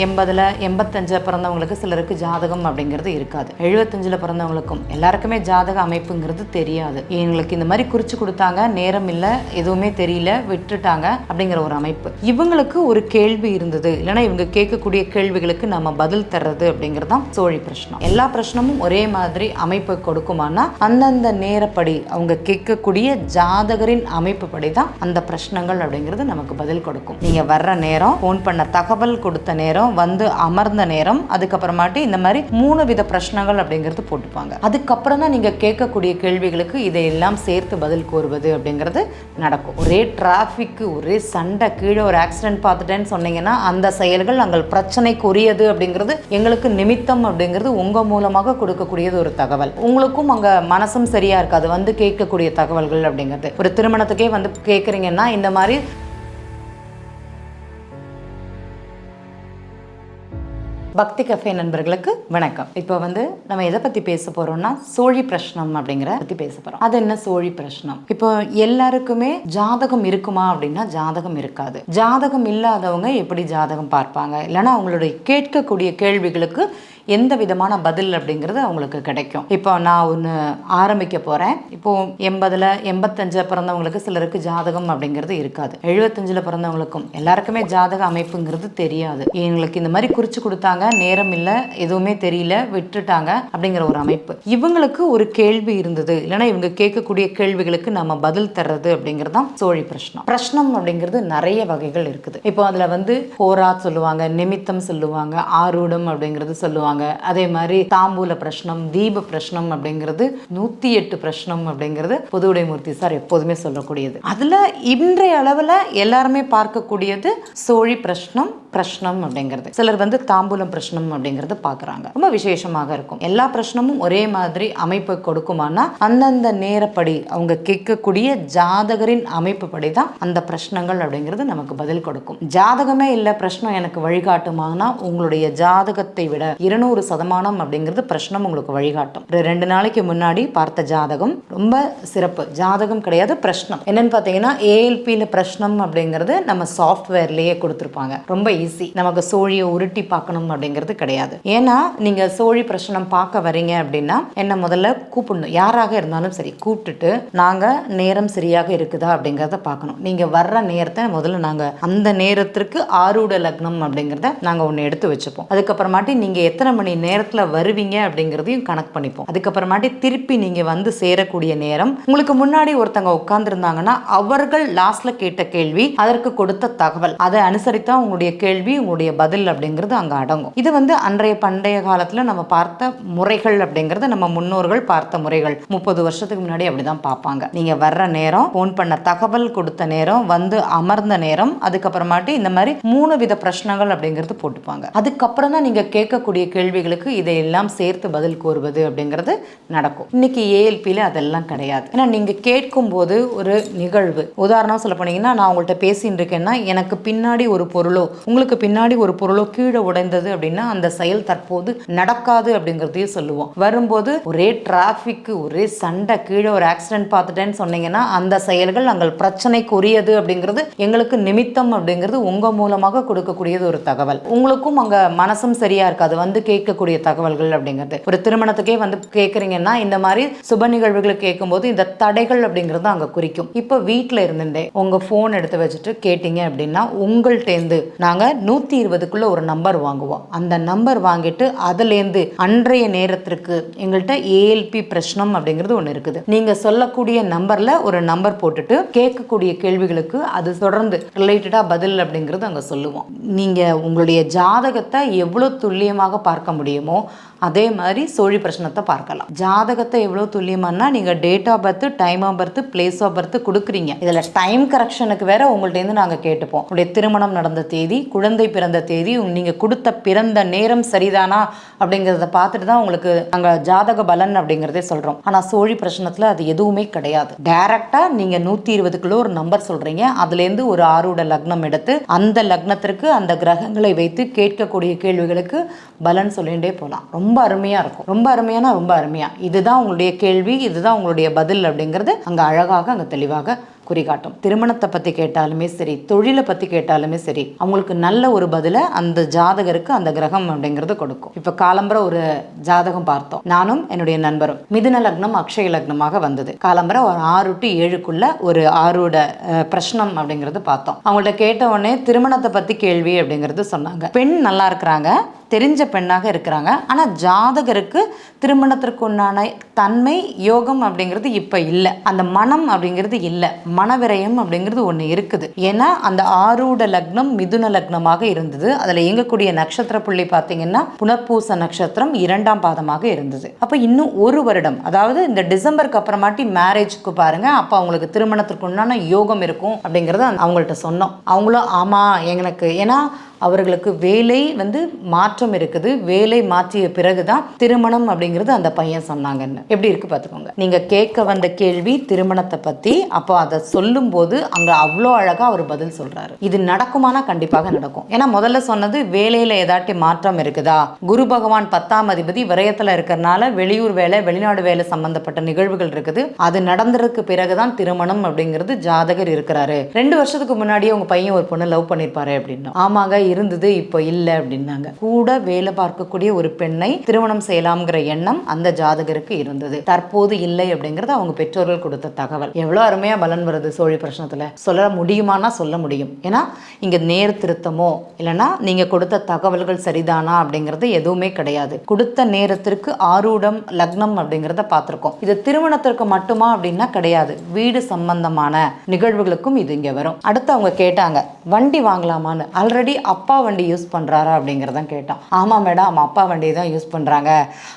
எண்பதில் எண்பத்தஞ்சில் பிறந்தவங்களுக்கு சிலருக்கு ஜாதகம் அப்படிங்கிறது இருக்காது. எழுபத்தஞ்சில் பிறந்தவங்களுக்கும் எல்லாருக்குமே ஜாதக அமைப்புங்கிறது தெரியாது. எங்களுக்கு இந்த மாதிரி குறித்து கொடுத்தாங்க நேரம் இல்லை எதுவுமே தெரியல விட்டுட்டாங்க அப்படிங்கிற ஒரு அமைப்பு. இவங்களுக்கு ஒரு கேள்வி இருந்தது. இல்லைன்னா இவங்க கேட்கக்கூடிய கேள்விகளுக்கு நம்ம பதில் தர்றது அப்படிங்கிறது தான் சோழி பிரச்சனம் எல்லா பிரச்சனமும் ஒரே மாதிரி அமைப்பு கொடுக்குமானா அந்தந்த நேரப்படி அவங்க கேட்கக்கூடிய ஜாதகரின் அமைப்பு படி தான் அந்த பிரச்சனைகள் அப்படிங்கிறது நமக்கு பதில் கொடுக்கும். நீங்கள் வர்ற நேரம் ஃபோன் பண்ண தகவல் கொடுத்த நேரம் வந்து அமர்ந்த நேரம் அதுக்கப்புறமாட்டி இந்த மாதிரி மூணு வித பிரச்சனைகள் அப்படிங்கிறது போட்டுப்பாங்க. அதுக்கப்புறம் தான் நீங்கள் கேட்கக்கூடிய கேள்விகளுக்கு இதையெல்லாம் சேர்த்து பதில் கூறுவது அப்படிங்கிறது நடக்கும். ஒரே டிராஃபிக்கு ஒரே சண்டை கீழே ஒரு ஆக்சிடென்ட் பார்த்துட்டேன்னு சொன்னீங்கன்னா அந்த செயல்கள் நாங்கள் பிரச்சனைக்குரியது அப்படிங்கிறது எங்களுக்கு நிமித்தம் அப்படிங்கிறது உங்கள் மூலமாக கொடுக்கக்கூடியது ஒரு தகவல். உங்களுக்கும் அங்கே மனசும் சரியாக இருக்காது. வந்து கேட்கக்கூடிய தகவல்கள் அப்படிங்கிறது. ஒரு திருமணத்துக்கே வந்து கேட்குறீங்கன்னா இந்த மாதிரி பக்தி கஃபே நண்பர்களுக்கு வணக்கம். இப்போ வந்து நம்ம எதை பற்றி பேச போகிறோம்னா சோழி பிரஷ்னம் அப்படிங்கிற பற்றி பேச போகிறோம் அது என்ன சோழி பிரஷ்னம்? இப்போ எல்லாருக்குமே ஜாதகம் இருக்குமா அப்படின்னா ஜாதகம் இருக்காது. ஜாதகம் இல்லாதவங்க எப்படி ஜாதகம் பார்ப்பாங்க? இல்லைன்னா அவங்களுடைய கேட்கக்கூடிய கேள்விகளுக்கு எந்த விதமான பதில் அப்படிங்கிறது அவங்களுக்கு கிடைக்கும். இப்போ நான் ஒன்று ஆரம்பிக்க போகிறேன் இப்போ எண்பதில் எண்பத்தஞ்சில் பிறந்தவங்களுக்கு சிலருக்கு ஜாதகம் அப்படிங்கிறது இருக்காது. எழுபத்தஞ்சில் பிறந்தவங்களுக்கும் எல்லாருக்குமே ஜாதக அமைப்புங்கிறது தெரியாது. எங்களுக்கு இந்த மாதிரி குறித்து கொடுத்தாங்க நேரம் இல்லை எதுவுமே தெரியல விட்டுட்டாங்க அப்படிங்கிற ஒரு அமைப்பு. இவங்களுக்கு ஒரு கேள்வி இருந்தது. இல்லைன்னா இவங்க கேட்கக்கூடிய கேள்விகளுக்கு நம்ம பதில் தர்றது அப்படிங்கிறது தான் சோழி பிரச்சனம் பிரச்சனம் அப்படிங்கிறது நிறைய வகைகள் இருக்குது. இப்போ அதில் வந்து ஹோரா சொல்லுவாங்க நிமித்தம் சொல்லுவாங்க ஆரூடம் அப்படிங்கிறது சொல்லுவாங்க. அதே மாதிரி தாம்பூல பிரச்சனம் தீப பிரச்சனம் அப்படிங்கிறது நூத்தி எட்டு பிரச்சனம் அப்படிங்கிறது புதுவுடைமூர்த்தி சார் எப்போதுமே சொல்லக்கூடியது. அதுல இன்றைய அளவுல எல்லாருமே பார்க்கக்கூடியது சோழி பிரச்சனம் பிரச்சனம் அப்படிங்கிறது. சிலர் வந்து தாம்பூலம் பிரச்சனம் அப்படிங்கிறது பார்க்குறாங்க. ரொம்ப விசேஷமாக இருக்கும். எல்லா பிரச்சனமும் ஒரே மாதிரி அமைப்பு கொடுக்குமானா அந்தந்த நேரப்படி அவங்க கேட்கக்கூடிய ஜாதகரின் அமைப்பு படி தான் அந்த பிரச்சனங்கள் அப்படிங்கிறது நமக்கு பதில் கொடுக்கும். ஜாதகமே இல்லை பிரச்சனை எனக்கு வழிகாட்டுமானா உங்களுடைய ஜாதகத்தை விட இரண்டு இருநூறு சதமானம் அப்படிங்கிறது பிரச்சனம் உங்களுக்கு வழிகாட்டும். ரெண்டு நாளைக்கு முன்னாடி பார்த்த ஜாதகம் ரொம்ப சிறப்பு. ஜாதகம் கிடையாது பிரச்சனம் என்னன்னு பார்த்தீங்கன்னா ஏஎல்பியில் பிரச்சனம் அப்படிங்கிறது நம்ம சாஃப்ட்வேர்லேயே கொடுத்துருப்பாங்க. ரொம்ப ஈஸி நமக்கு சோழியை உருட்டி பார்க்கணும் அப்படிங்கிறது கிடையாது. ஏன்னா நீங்கள் சோழி பிரச்சனம் பார்க்க வரீங்க அப்படின்னா என்ன முதல்ல கூப்பிடணும். யாராக இருந்தாலும் சரி கூப்பிட்டுட்டு நாங்கள் நேரம் சரியாக இருக்குதா? அப்படிங்கிறத பார்க்கணும். நீங்கள் வர்ற நேரத்தை முதல்ல நாங்கள் அந்த நேரத்திற்கு ஆரூட லக்னம் அப்படிங்கிறத நாங்கள் ஒன்று எடுத்து வச்சுப்போம். அதுக்கப்புறமாட்டி நீங்கள் எத்தனை மணி நேரத்தில் வருவீங்க அப்படிங்கிறதையும் கணக்கு பண்ணிப்போம். அதுக்கப்புறமாட்டி திருப்பி நீங்க வந்து சேரக்கூடிய நேரம். உங்களுக்கு முன்னாடி ஒருத்தங்க உட்கார்ந்துருந்தாங்கன்னா அவர்கள் லாஸ்ட்ல கேட்ட கேள்வி அதற்கு கொடுத்த தகவல். அதை அனுசரித்தா உங்களுடைய கேள்வி உங்களுடைய பதில் அப்படிங்கிறது அங்க அடங்கும். இது வந்து அன்றைய பண்டைய காலத்தில் நம்ம பார்த்த முறைகள் அப்படிங்கிறத நம்ம முன்னோர்கள் பார்த்த முறைகள். முப்பது வருஷத்துக்கு முன்னாடி அப்படிதான் பார்ப்பாங்க. நீங்க வர்ற நேரம் ஃபோன் பண்ண தகவல் கொடுத்த நேரம் வந்து அமர்ந்த நேரம் அதுக்கப்புறமாட்டி இந்த மாதிரி மூணு வித பிரச்சனைகள் அப்படிங்கிறது போட்டுப்பாங்க. அதுக்கப்புறம் தான் நீங்க கேட்கக்கூடிய கேள்விகளுக்கு இதையெல்லாம் சேர்த்து பதில் கூறுவது அப்படிங்கிறது நடக்கும். இன்னைக்கு ஏஎல்பியில் அதெல்லாம் கிடையாது. ஏன்னா நீங்க கேட்கும் போது ஒரு நிகழ்வு. உதாரணம் சொல்ல போனீங்கன்னா நான் உங்கள்கிட்ட பேசிட்டு இருக்கேன்னா எனக்கு பின்னாடி ஒரு பொருளோ உங்களுக்கு பின்னாடி ஒரு பொருளோ கீழே உடைந்தது அப்படின்னா அந்த செயல் தற்போது நடக்காது அப்படிங்கிறதையும் சொல்லுவோம். வரும்போது ஒரே டிராஃபிக்கு ஒரே சண்டை கீழே ஒரு ஆக்சிடென்ட் பார்த்துட்டேன்னு சொன்னீங்கன்னா அந்த செயல்கள் நாங்கள் பிரச்சனைக்குரியது அப்படிங்கிறது எங்களுக்கு நிமித்தம் அப்படிங்கிறது உங்க மூலமாக கொடுக்கக்கூடியது ஒரு தகவல். உங்களுக்கும் அங்க மனசும் சரியா இருக்காது. வந்து கேட்கக்கூடிய தகவல்கள் அப்படிங்கிறது. ஒரு திருமணத்துக்கே வந்து கேட்குறீங்கன்னா இந்த மாதிரி சுப நிகழ்வுகளை கேட்கும்போது இந்த தடைகள் அப்படிங்கிறது அங்க குறிக்கும். இப்போ வீட்டில் இருந்துட்டே உங்க ஃபோன் எடுத்து வச்சுட்டு கேட்டீங்க அப்படின்னா உங்கள்கிட்டேருந்து நாங்க நூத்தி இருபதுக்குள்ள ஒரு நம்பர் வாங்குவோம். அந்த நம்பர் வாங்கிட்டு அதுலேருந்து அன்றைய நேரத்திற்கு எங்கள்கிட்ட ஏஎல்பி பிரச்சனம் அப்படிங்கிறது ஒன்று இருக்குது. நீங்க சொல்லக்கூடிய நம்பர்ல ஒரு நம்பர் போட்டுட்டு கேட்கக்கூடிய கேள்விகளுக்கு அது தொடர்ந்து ரிலேட்டடாக பதில் அப்படிங்கிறது அங்கே சொல்லுவோம். நீங்க உங்களுடைய ஜாதகத்தை எவ்வளோ துல்லியமாக பார்க்க பார்க்க முடியுமோ அதே மாதிரி சோழி பிரச்சனத்தை பார்க்கலாம். ஜாதகத்தை எவ்வளோ துல்லியமானா நீங்கள் date of birth time of birth place of birth கொடுக்குறீங்க. இதில் டைம் கரெக்ஷனுக்கு வேற உங்கள்கிட்டேருந்து நாங்கள் கேட்டுப்போம். உங்களுடைய திருமணம் நடந்த தேதி குழந்தை பிறந்த தேதி நீங்கள் கொடுத்த பிறந்த நேரம் சரிதானா அப்படிங்கிறத பார்த்துட்டு தான் உங்களுக்கு நாங்கள் ஜாதக பலன் அப்படிங்கிறதே சொல்கிறோம் ஆனால் சோழி பிரச்சனத்தில் அது எதுவுமே கிடையாது. டைரக்டாக நீங்கள் நூற்றி இருபதுக்குள்ள ஒரு நம்பர் சொல்கிறீங்க அதுலேருந்து ஒரு ஆறுட லக்னம் எடுத்து அந்த லக்னத்திற்கு அந்த கிரகங்களை வைத்து கேட்கக்கூடிய கேள்விகளுக்கு பலன் சொல்லிகிட்டே போகலாம் ரொம்ப ரொம்ப அருமையாக இருக்கும். ரொம்ப அருமையானா ரொம்ப அருமையாக இதுதான் உங்களுடைய கேள்வி இதுதான் உங்களுடைய பதில் அப்படிங்கிறது அங்கே அழகாக அங்கே தெளிவாக குறிகாட்டும். திருமணத்தை பத்தி கேட்டாலுமே சரி தொழிலை பத்தி கேட்டாலுமே சரி அவங்களுக்கு நல்ல ஒரு பதிலை அந்த ஜாதகருக்கு அந்த கிரகம் அப்படிங்கிறது கொடுக்கும். இப்ப காலம்பர ஒரு ஜாதகம் பார்த்தோம். நானும் என்னுடைய நண்பரும் மிதுன லக்னம் அக்ஷய லக்னமாக வந்தது. காலம்பர ஒரு ஆறு டு ஏழுக்குள்ள ஒரு ஆறோட பிரச்சனம் பிரஷ்னம் அப்படிங்கிறது பார்த்தோம். அவங்கள்ட்ட கேட்ட உடனே திருமணத்தை பத்தி கேள்வி அப்படிங்கிறது சொன்னாங்க. பெண் நல்லா இருக்கிறாங்க. தெரிஞ்ச பெண்ணாக இருக்கிறாங்க. ஆனால் ஜாதகருக்கு திருமணத்திற்கு உண்டான தன்மை யோகம் அப்படிங்கிறது இப்போ இல்லை. அந்த மனம் அப்படிங்கிறது இல்லை. மனவிரயம் அப்படிங்கிறது ஒன்று இருக்குது. ஏன்னா அந்த ஆரூட லக்னம் மிதுன லக்னமாக இருந்தது. அதில் இயங்கக்கூடிய நட்சத்திர புள்ளி பார்த்தீங்கன்னா புனர்பூச நட்சத்திரம் இரண்டாம் பாதமாக இருந்தது. அப்போ இன்னும் ஒரு வருடம் அதாவது இந்த டிசம்பருக்கு அப்புறமாட்டி மேரேஜ்க்கு பாருங்க. அப்போ அவங்களுக்கு திருமணத்திற்கு உண்டான யோகம் இருக்கும் அப்படிங்கிறத அவங்கள்ட்ட சொன்னோம். அவங்களும் ஆமாம் எனக்கு. ஏன்னா அவர்களுக்கு வேலை வந்து மாற்றம் இருக்குது. வேலை மாற்றிய பிறகு தான் திருமணம் அப்படிங்கிறது அந்த பையன் சொன்னாங்கன்னு. எப்படி இருக்கு பார்த்துக்கோங்க. நீங்கள் கேட்க வந்த கேள்வி திருமணத்தை பற்றி அப்போ அதை சொல்லும்போது அங்கே அவ்வளோ அழகாக அவர் பதில் சொல்கிறாரு இது நடக்குமானா கண்டிப்பாக நடக்கும். ஏன்னா முதல்ல சொன்னது வேலையில் ஏதாட்டி மாற்றம் இருக்குதா? குரு பகவான் பத்தாம் அதிபதி விரயத்தில் இருக்கிறனால வெளியூர் வேலை வெளிநாடு வேலை சம்பந்தப்பட்ட நிகழ்வுகள் இருக்குது. அது நடந்ததுக்கு பிறகுதான் திருமணம் அப்படிங்கிறது ஜாதகர் இருக்கிறாரு. ரெண்டு வருஷத்துக்கு முன்னாடியே உங்க பையன் ஒரு பொண்ணு லவ் பண்ணிருப்பாரு அப்படின்னு. ஆமாங்க இருந்தது இப்போ இல்லை அப்படின்னாங்க. கூட வேலை பார்க்கக்கூடிய ஒரு பெண்ணை திருமணம் செய்யலாம்ங்கிற எண்ணம் அந்த ஜாதகருக்கு இருந்தது. தற்போது இல்லை அப்படிங்கறது அவங்க பெற்றோர்கள் கொடுத்த தகவல். எவ்வளோ அருமையா பலன் வருது சோழி பிரச்சனத்துல. சொல்ல முடியுமானா சொல்ல முடியும். ஏன்னா இங்க நேர் திருத்தமோ இல்லைன்னா நீங்க கொடுத்த தகவல்கள் சரிதானா அப்படிங்கிறது எதுவுமே கிடையாது. கொடுத்த நேரத்திற்கு ஆரூடம் லக்னம் அப்படிங்கிறத பார்த்துருக்கோம். இது திருமணத்திற்கு மட்டுமா அப்படின்னா கிடையாது. வீடு சம்பந்தமான நிகழ்வுகளுக்கும் இது இங்க வரும். அடுத்து அவங்க கேட்டாங்க வண்டி வாங்கலாமான்னு. ஆல்ரெடி அப் அப்பா வண்டி யூஸ் பண்ணுறாரா அப்படிங்கிறதான் கேட்டான். ஆமாம் மேடம் அப்பா வண்டி தான் யூஸ் பண்ணுறாங்க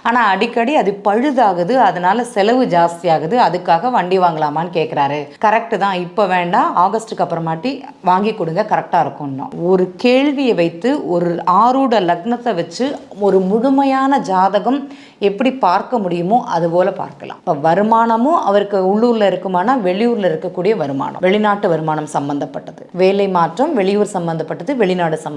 ஆனால் அடிக்கடி அது பழுதாகுது அதனால செலவு ஜாஸ்தியாகுது அதுக்காக வண்டி வாங்கலாமான்னு கேட்குறாரு கரெக்டு தான் இப்போ வேண்டாம் ஆகஸ்ட்டுக்கு அப்புறமாட்டி வாங்கி கொடுங்க கரெக்டாக இருக்கும்னு. ஒரு கேள்வியை வைத்து ஒரு ஆரூட லக்னத்தை வச்சு ஒரு முழுமையான ஜாதகம் எப்படி பார்க்க முடியுமோ அது போல் பார்க்கலாம். இப்போ வருமானமும் அவருக்கு உள்ளூரில் இருக்குமானா வெளியூரில் இருக்கக்கூடிய வருமானம். வெளிநாட்டு வருமானம் சம்பந்தப்பட்டது. வேலை மாற்றம் வெளியூர் சம்பந்தப்பட்டது வெளிநாடு சம்பந்தப்பட்டது.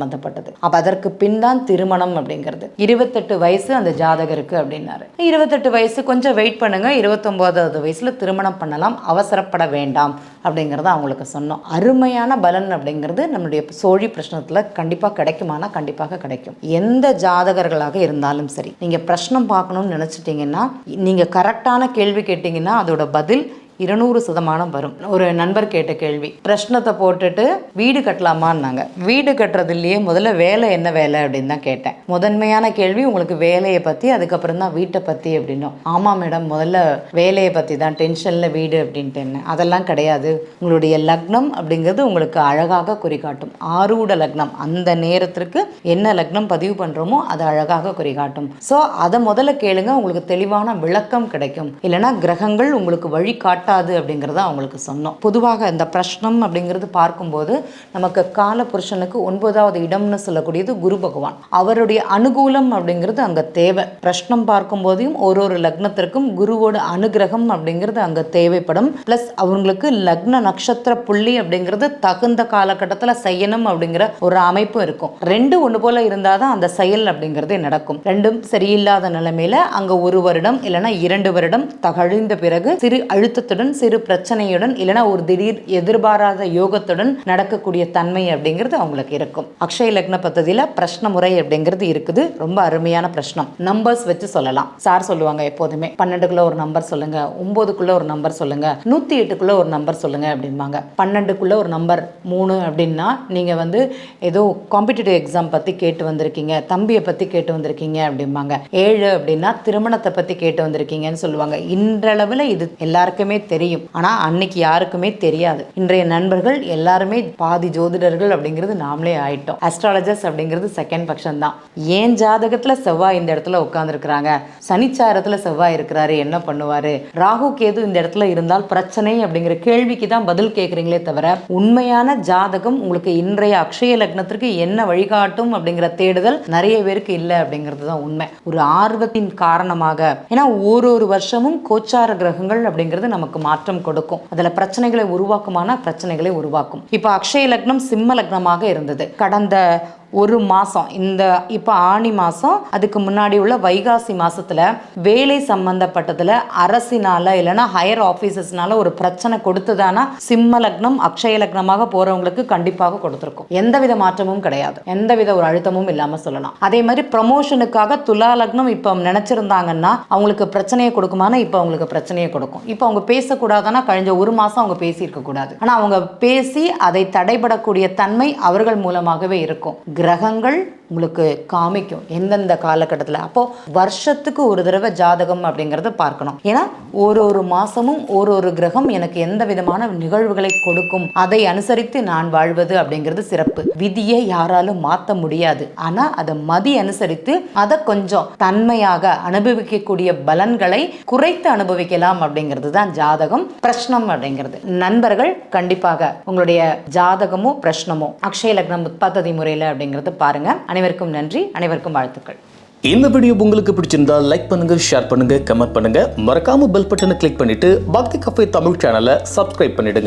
அப்போ அதற்கு பின் தான் திருமணம் அப்படிங்கிறது. இருபத்தெட்டு வயசு அந்த ஜாதகருக்கு அப்படின்னாரு. இருபத்தெட்டு வயசு கொஞ்சம் வெயிட் பண்ணுங்க. இருபத்தொம்போதாவது வயசுல திருமணம் பண்ணலாம். அவசரப்பட வேண்டாம் அப்படிங்கிறத அவங்களுக்கு சொன்னோம். அருமையான பலன் அப்படிங்கிறது நம்மளுடைய சோழி பிரச்சனத்தில் கண்டிப்பாக கிடைக்குமானா கண்டிப்பாக கிடைக்கும். எந்த ஜாதகர்களாக இருந்தாலும் சரி நீங்கள் பிரச்சனம் பார்க்கணும்னு நினச்சிட்டிங்கன்னா நீங்கள் கரெக்டான கேள்வி கேட்டிங்கன்னா அதோட பதில் இருநூறு சதமானம் வரும். ஒரு நண்பர் கேட்ட கேள்வி. பிரச்சனத்தை போட்டுட்டு வீடு கட்டலாமான்னாங்க. வீடு கட்டுறதுலயே முதல்ல வேலை என்ன வேலை அப்படின்னு தான் கேட்டேன். முதன்மையான கேள்வி உங்களுக்கு வேலையை பற்றி அதுக்கப்புறம் தான் வீட்டை பற்றி அப்படின்னும். ஆமாம் மேடம் முதல்ல வேலையை பற்றி தான் டென்ஷனில் வீடு அப்படின்ட்டு என்ன அதெல்லாம் கிடையாது. உங்களுடைய லக்னம் அப்படிங்கிறது உங்களுக்கு அழகாக குறிகாட்டும். ஆரூட லக்னம் அந்த நேரத்திற்கு என்ன லக்னம் பதிவு பண்ணுறோமோ அது அழகாக குறிகாட்டும். ஸோ அதை முதல்ல கேளுங்க உங்களுக்கு தெளிவான விளக்கம் கிடைக்கும். இல்லைன்னா கிரகங்கள் உங்களுக்கு வழிகாட்டும். காட்டாது அப்படிங்கிறத அவங்களுக்கு சொன்னோம். பொதுவாக இந்த பிரஷ்னம் அப்படிங்கிறது பார்க்கும்போது நமக்கு கால புருஷனுக்கு ஒன்பதாவது இடம்னு சொல்லக்கூடியது குரு பகவான். அவருடைய அனுகூலம் அப்படிங்கிறது அங்கே தேவை. பிரஷ்னம் பார்க்கும்போதையும் ஒரு ஒரு லக்னத்திற்கும் குருவோட அனுகிரகம் அப்படிங்கிறது அங்கே தேவைப்படும். ப்ளஸ் அவங்களுக்கு லக்ன நட்சத்திர புள்ளி அப்படிங்கிறது தகுந்த காலகட்டத்தில் செய்யணும் அப்படிங்கிற ஒரு அமைப்பு இருக்கும். ரெண்டு ஒன்று போல இருந்தால் தான் அந்த செயல் அப்படிங்கிறது நடக்கும். ரெண்டும் சரியில்லாத நிலைமையில அங்கே ஒரு வருடம் இல்லைன்னா இரண்டு வருடம் தகழிந்த பிறகு சிறு அழுத்தத்துடன் சிறு பிரச்சனையுடன் இல்லைன்னா ஒரு திடீர் எதிர்பாராத யோகத்துடன் நடக்கக்கூடிய தன்மை அப்படிங்கிறது அவங்களுக்கு இருக்கும். அக்ஷய லக்ன பദ്ധதியில் பிரஷ்ன முறை அப்படிங்கிறது இருக்குது. ரொம்ப அருமையான பிரஷ்னம். நம்பர்ஸ் வச்சு சொல்லலாம். சார் சொல்லுவாங்க எப்போதுமே. பன்னெண்டுக்குள்ள ஒரு நம்பர் சொல்லுங்க. ஒன்பதுக்குள்ள ஒரு நம்பர் சொல்லுங்க. நூற்றி எட்டுக்குள்ள ஒரு நம்பர் சொல்லுங்க அப்படிம்பாங்க. பன்னெண்டுக்குள்ள ஒரு நம்பர் மூணு அப்படின்னா நீங்க வந்து ஏதோ காம்படிட்டிவ் எக்ஸாம் பத்தி கேட்டு வந்திருக்கீங்க. தம்பியை பத்தி கேட்டு வந்திருக்கீங்க அப்படிம்பாங்க. ஏழு அப்படின்னா திருமணத்தை பத்தி கேட்டு வந்திருக்கீங்கன்னு சொல்லுவாங்க. இன்றளவில் இது எல்லாருக்குமே தெரியும். ஆனா அன்னைக்கு யாருக்குமே தெரியாது. இன்றைய நண்பர்கள் எல்லாருமே பாதி ஜோதிடர்கள் அப்படிங்கிறது நாமளே ஆயிட்டோம். அஸ்ட்ராலஜர்ஸ் அப்படிங்கிறது செகண்ட் பட்சம் தான் ஏன் ஜாதகத்துல செவ்வாய் இந்த இடத்துல உட்காந்துருக்குறாங்க சனிச்சாரத்துல செவ்வாய் இருக்கிறாரு என்ன பண்ணுவாரு? ராகு கேது இந்த இடத்துல இருந்தால் பிரச்சனை அப்படிங்கிற கேள்விக்கு தான் பதில் கேட்குறீங்களே தவிர உண்மையான ஜாதகம் உங்களுக்கு இன்றைய அக்ஷய லக்னத்திற்கு என்ன வழிகாட்டும் அப்படிங்கிற தேடுதல் நிறைய பேருக்கு இல்லை அப்படிங்கிறது தான் உண்மை. ஒரு ஆர்வத்தின் காரணமாக. ஏன்னா ஒரு ஒரு வருஷமும் கோச்சார கிரகங்கள் அப்படிங்கிறது நமக்கு மாற்றம் கொடுக்கும். அதுல பிரச்சனைகளை உருவாக்குமானா பிரச்சனைகளை உருவாக்கும். இப்போ அக்ஷய லக்னம் சிம்ம லக்னமாக இருந்தது. கடந்த ஒரு மாதம் இந்த இப்போ ஆணி மாதம் அதுக்கு முன்னாடி உள்ள வைகாசி மாதத்தில் வேலை சம்பந்தப்பட்டதில் அரசினால் இல்லைன்னா ஹையர் ஆஃபீஸஸ்னால ஒரு பிரச்சனை கொடுத்ததானா சிம்ம லக்னம் அக்ஷய லக்னமாக போகிறவங்களுக்கு கண்டிப்பாக கொடுத்துருக்கும். எந்தவித மாற்றமும் கிடையாது. எந்தவித ஒரு அழுத்தமும் இல்லாமல் சொல்லலாம். அதே மாதிரி ப்ரமோஷனுக்காக துலா லக்னம் இப்போ நினச்சிருந்தாங்கன்னா அவங்களுக்கு பிரச்சனையை கொடுக்குமானா இப்போ அவங்களுக்கு பிரச்சனையை கொடுக்கும். இப்போ அவங்க பேசக்கூடாதுன்னா கழிஞ்ச ஒரு மாதம் அவங்க பேசியிருக்க கூடாது அவங்க பேசி அதை தடைபடக்கூடிய தன்மை அவர்கள் மூலமாகவே இருக்கும். கிரகங்கள் உங்களுக்கு காமிக்கும் எந்தெந்த காலகட்டத்தில். அப்போ வருஷத்துக்கு ஒரு தடவை ஜாதகம் அப்படிங்கிறத பார்க்கணும். ஏன்னா ஒரு ஒரு மாதமும் ஒரு ஒரு கிரகம் எனக்கு எந்த விதமான நிகழ்வுகளை கொடுக்கும். அதை அனுசரித்து நான் வாழ்வது அப்படிங்கிறது சிறப்பு. விதியை யாராலும் மாற்ற முடியாது. ஆனால் அதை மதி அனுசரித்து அதை கொஞ்சம் தன்மையாக அனுபவிக்கக்கூடிய பலன்களை குறைத்து அனுபவிக்கலாம் அப்படிங்கிறது தான் ஜாதகம் பிரஷ்னம் அப்படிங்கிறது. நண்பர்கள் கண்டிப்பாக உங்களுடைய ஜாதகமோ பிரச்சனமோ அக்ஷய லக்னம் உற்பத்தி முறையில் அப்படிங்கிறது பாருங்க. அனைவருக்கும் நன்றி. அனைவருக்கும் வாழ்த்துக்கள். இந்த வீடியோ உங்களுக்கு பிடிச்சிருந்தா லைக் பண்ணுங்க ஷேர் பண்ணுங்க கமெண்ட் பண்ணுங்க. மறக்காம பெல் பட்டனை கிளிக் பண்ணிட்டு பக்தி கஃபே தமிழ் சேனலை சப்ஸ்கிரைப் பண்ணிடுங்க.